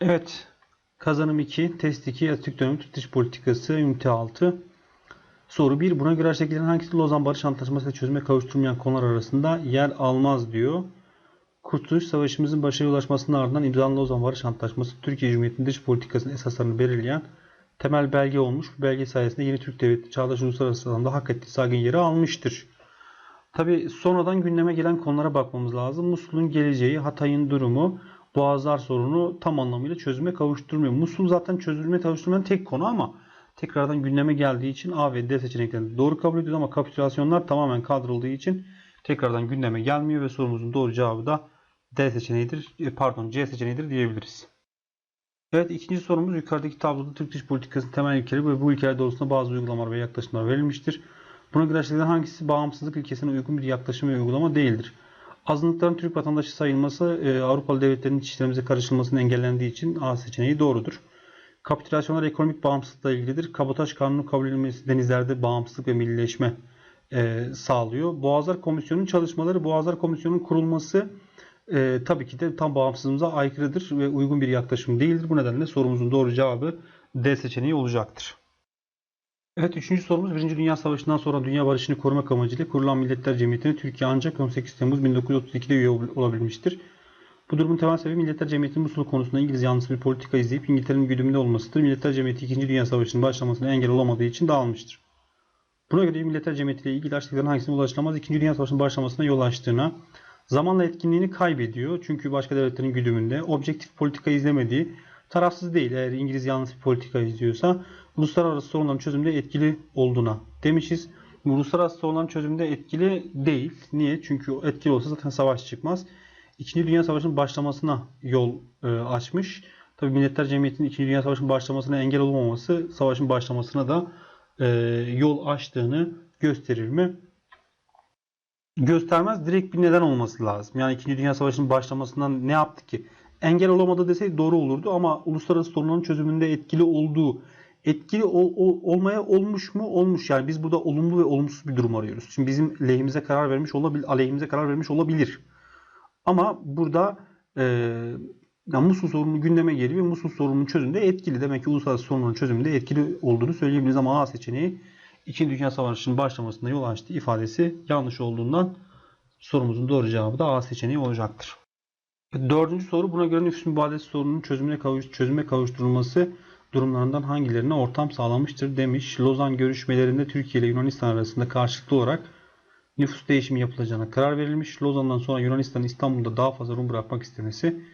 Evet. Kazanım 2, test 2, Atatürk dönemi Türk dış politikası, ünite 6. Soru 1. Buna göre aşağıdakilerin hangisi Lozan Barış Antlaşması ile çözüme kavuşturmayan konular arasında yer almaz diyor. Kurtuluş Savaşımızın başarıya ulaşmasının ardından imzalanan Lozan Barış Antlaşması Türkiye Cumhuriyeti'nin dış politikasının esaslarını belirleyen temel belge olmuş. Bu belge sayesinde yeni Türk Devleti çağdaş uluslararası alanda hak ettiği saygın yeri almıştır. Tabi sonradan gündeme gelen konulara bakmamız lazım. Musul'un geleceği, Hatay'ın durumu, Boğazlar sorunu tam anlamıyla çözüme kavuşturmuyor. Musul zaten çözülme kavuşturmayan tek konu ama tekrardan gündeme geldiği için A ve D seçeneklerini doğru kabul ediyoruz ama kapitülasyonlar tamamen kaldırıldığı için tekrardan gündeme gelmiyor ve sorumuzun doğru cevabı da D seçeneğidir. e, Pardon C seçeneğidir diyebiliriz. Evet ikinci sorumuz yukarıdaki tabloda Türk dış politikasının temel ilkeleri ve bu ilkeler doğrultusunda bazı uygulamalar ve yaklaşımlar verilmiştir. Buna göre aşağıdakilerden hangisi bağımsızlık ilkesine uygun bir yaklaşım ve uygulama değildir? Azınlıkların Türk vatandaşı sayılması e, Avrupalı devletlerin iç işlerimize karışılmasının engellendiği için A seçeneği doğrudur. Kapitülasyonlar ekonomik bağımsızlıkla ilgilidir. Kabotaj kanunu kabul edilmesi denizlerde bağımsızlık ve millileşme e, sağlıyor. Boğazlar Komisyonu'nun çalışmaları, Boğazlar Komisyonu'nun kurulması e, tabii ki de tam bağımsızlığımıza aykırıdır ve uygun bir yaklaşım değildir. Bu nedenle sorumuzun doğru cevabı D seçeneği olacaktır. Evet üçüncü sorumuz Birinci Dünya Savaşı'ndan sonra dünya barışını korumak amacıyla kurulan Milletler Cemiyeti'ne Türkiye ancak 18 Temmuz 1932'de üye ol- olabilmiştir. Bu durumun temel sebebi Milletler Cemiyeti'nin Musul konusunda İngiliz yanlısı bir politika izleyip İngiltere'nin güdümünde olmasıdır. Milletler Cemiyeti 2. Dünya Savaşı'nın başlamasına engel olamadığı için dağılmıştır. Buna göre Milletler Cemiyeti ile ilgili aşağıdakilerin hangisine ulaşılamaz 2. Dünya Savaşı'nın başlamasına yol açtığına, zamanla etkinliğini kaybediyor çünkü başka devletlerin güdümünde, objektif politika izlemediği, tarafsız değil eğer İngiliz yanlısı bir politika izliyorsa, uluslararası sorunların çözümünde etkili olduğuna demişiz. Uluslararası sorunların çözümünde etkili değil. Niye? Çünkü etkili olsa zaten savaş çıkmaz. İkinci Dünya Savaşı'nın başlamasına yol e, açmış. Tabii Milletler Cemiyeti'nin İkinci Dünya Savaşı'nın başlamasına engel olmaması savaşın başlamasına da e, yol açtığını gösterir mi? Göstermez. Direkt bir neden olması lazım. Yani İkinci Dünya Savaşı'nın başlamasından ne yaptı ki? Engel olamadı deseydi doğru olurdu ama uluslararası sorunların çözümünde etkili olduğu etkili ol- ol- olmaya olmuş mu? Olmuş. Yani biz burada olumlu ve olumsuz bir durum arıyoruz. Şimdi bizim lehimize karar vermiş olabilir, aleyhimize karar vermiş olabilir. Ama burada e, yani Musul sorunu gündeme geliyor ve Musul sorunun çözümünde etkili. Demek ki uluslararası sorunun çözümünde etkili olduğunu söyleyebiliriz ama A seçeneği 2. Dünya Savaşı'nın başlamasında yol açtığı ifadesi yanlış olduğundan sorumuzun doğru cevabı da A seçeneği olacaktır. Dördüncü soru buna göre nüfus mübadelesi sorununun çözümüne kavuş, çözüme kavuşturulması durumlarından hangilerine ortam sağlamıştır demiş. Lozan görüşmelerinde Türkiye ile Yunanistan arasında karşılıklı olarak nüfus değişimi yapılacağına karar verilmiş. Lozan'dan sonra Yunanistan'ın İstanbul'da daha fazla Rum bırakmak istemesi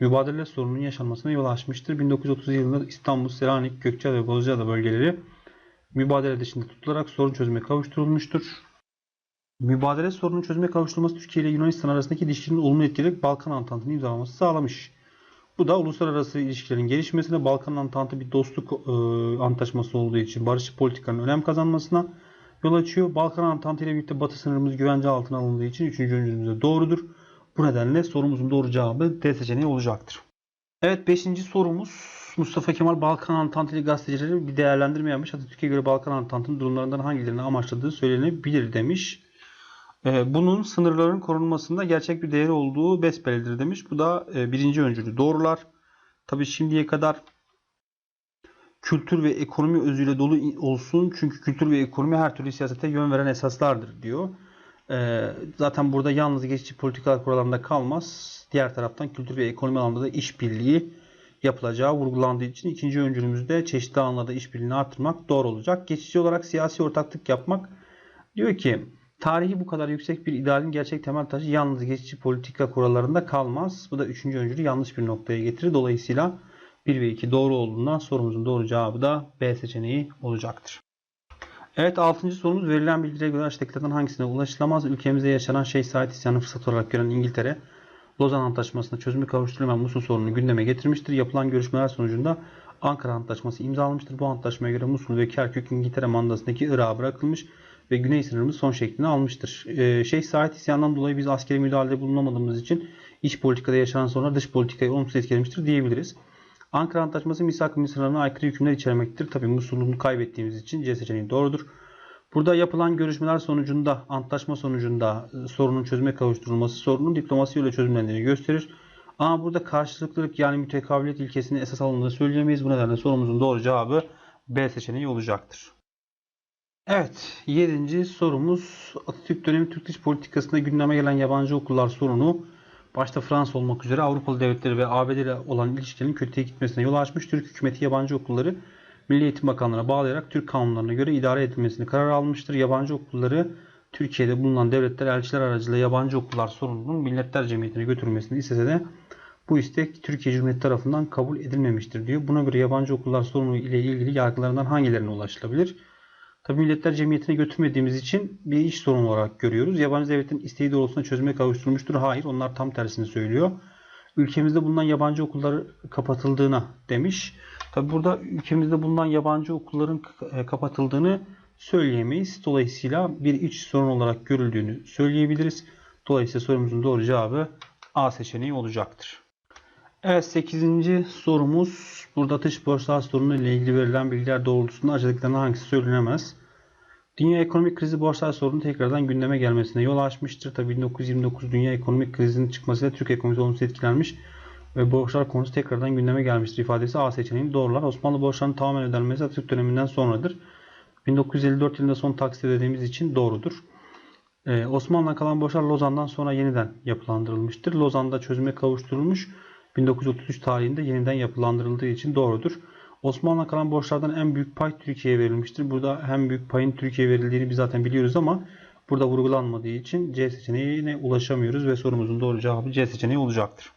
mübadele sorununun yaşanmasına yol açmıştır. 1930 yılında İstanbul, Selanik, Gökçeada ve Bozcaada bölgeleri mübadele dışında tutularak sorun çözüme kavuşturulmuştur. Mübadele sorunun çözüme kavuşturulması Türkiye ile Yunanistan arasındaki ilişkilerin olumlu etkileyerek Balkan Antantı'nı imzalaması sağlamış. Bu da uluslararası ilişkilerin gelişmesine, Balkan Antantı bir dostluk e, antlaşması olduğu için barış politikanın önem kazanmasına yol açıyor. Balkan Antantı ile birlikte batı sınırımız güvence altına alındığı için 3. öncülümüz de doğrudur. Bu nedenle sorumuzun doğru cevabı D seçeneği olacaktır. Evet 5. sorumuz Mustafa Kemal Balkan Antantili gazetecileri bir değerlendirme yapmış. Atatürk'e göre Balkan Antantı'nın durumlarından hangilerini amaçladığı söylenebilir demiş. Ee, Bunun sınırların korunmasında gerçek bir değeri olduğu besbellidir demiş. Bu da e, birinci öncülü doğrular. Tabii şimdiye kadar kültür ve ekonomi özüyle dolu olsun. Çünkü kültür ve ekonomi her türlü siyasete yön veren esaslardır diyor. Ee, Zaten burada yalnız geçici politikalar kurallarında kalmaz. Diğer taraftan kültür ve ekonomi alanında da işbirliği yapılacağı vurgulandığı için ikinci öncülümüzde çeşitli alanlarda işbirliğini artırmak doğru olacak. Geçici olarak siyasi ortaklık yapmak diyor ki tarihi bu kadar yüksek bir idealin gerçek temel taşı yalnız geçici politika kurallarında kalmaz. Bu da üçüncü öncülü yanlış bir noktaya getirir. Dolayısıyla 1 ve 2 doğru olduğundan sorumuzun doğru cevabı da B seçeneği olacaktır. Evet 6. sorumuz verilen bilgilere göre aşağıdakilerden hangisine ulaşılamaz? Ülkemizde yaşanan Şeyh Said isyanı fırsat olarak gören İngiltere, Lozan Antlaşması'nda çözümü kavuşturulmayan Musul sorununu gündeme getirmiştir. Yapılan görüşmeler sonucunda Ankara Antlaşması imzalanmıştır. Bu antlaşmaya göre Musul ve Kerkük İngiltere mandasındaki Irak'a bırakılmış ve güney sınırımız son şeklini almıştır. Ee, Şeyh Said isyanından dolayı biz askeri müdahalede bulunamadığımız için iç politikada yaşanan sorunlar dış politikayı olumsuz etkilemiştir diyebiliriz. Ankara Antlaşması misak-ı sınırlarına aykırı hükümler içermektedir. Tabii Musul'unu kaybettiğimiz için C seçeneği doğrudur. Burada yapılan görüşmeler sonucunda, antlaşma sonucunda e, sorunun çözüme kavuşturulması sorunun diplomasi yoluyla çözümlendiğini gösterir. Ama burada karşılıklılık yani mütekabiliyet ilkesini esas alındığını söyleyemeyiz. Bu nedenle sorumuzun doğru cevabı B seçeneği olacaktır. Evet, 7. sorumuz Atatürk dönemi Türk dış politikasında gündeme gelen yabancı okullar sorunu başta Fransa olmak üzere Avrupalı devletleri ve ABD ile olan ilişkilerin kötüye gitmesine yol açmış. Türk hükümeti yabancı okulları Milli Eğitim Bakanlığı'na bağlayarak Türk kanunlarına göre idare edilmesini karar almıştır. Yabancı okulları Türkiye'de bulunan devletler elçiler aracılığıyla yabancı okullar sorununun Milletler Cemiyeti'ne götürülmesini istese de bu istek Türkiye Cumhuriyeti tarafından kabul edilmemiştir diyor. Buna göre yabancı okullar sorunu ile ilgili yargılarından hangilerine ulaşılabilir? Tabi Milletler Cemiyeti'ne götürmediğimiz için bir iş sorunu olarak görüyoruz. Yabancı devletin isteği doğrultusunda çözüme kavuşturmuştur. Hayır onlar tam tersini söylüyor. Ülkemizde bulunan yabancı okullar kapatıldığına demiş. Tabi burada ülkemizde bulunan yabancı okulların e, kapatıldığını söyleyemeyiz. Dolayısıyla bir iç sorun olarak görüldüğünü söyleyebiliriz. Dolayısıyla sorumuzun doğru cevabı A seçeneği olacaktır. Evet 8. sorumuz. Burada dış borçlar sorunu ile ilgili verilen bilgiler doğrultusunda aşağıdakilerden hangisi söylenemez? Dünya ekonomik krizi borçlar sorunu tekrardan gündeme gelmesine yol açmıştır. Tabi 1929 dünya ekonomik krizinin çıkmasıyla Türk ekonomisi olumsuz etkilenmiş ve borçlar konusu tekrardan gündeme gelmiştir ifadesi A seçeneğini doğrular. Osmanlı borçlarının tamamen ödenmesi Atatürk döneminden sonradır. 1954 yılında son taksit ödediğimiz için doğrudur. Ee, Osmanlı'dan kalan borçlar Lozan'dan sonra yeniden yapılandırılmıştır. Lozan'da çözüme kavuşturulmuş. 1933 tarihinde yeniden yapılandırıldığı için doğrudur. Osmanlı'na kalan borçlardan en büyük pay Türkiye'ye verilmiştir. Burada hem büyük payın Türkiye'ye verildiğini biz zaten biliyoruz ama burada vurgulanmadığı için C seçeneğine ulaşamıyoruz ve sorumuzun doğru cevabı C seçeneği olacaktır.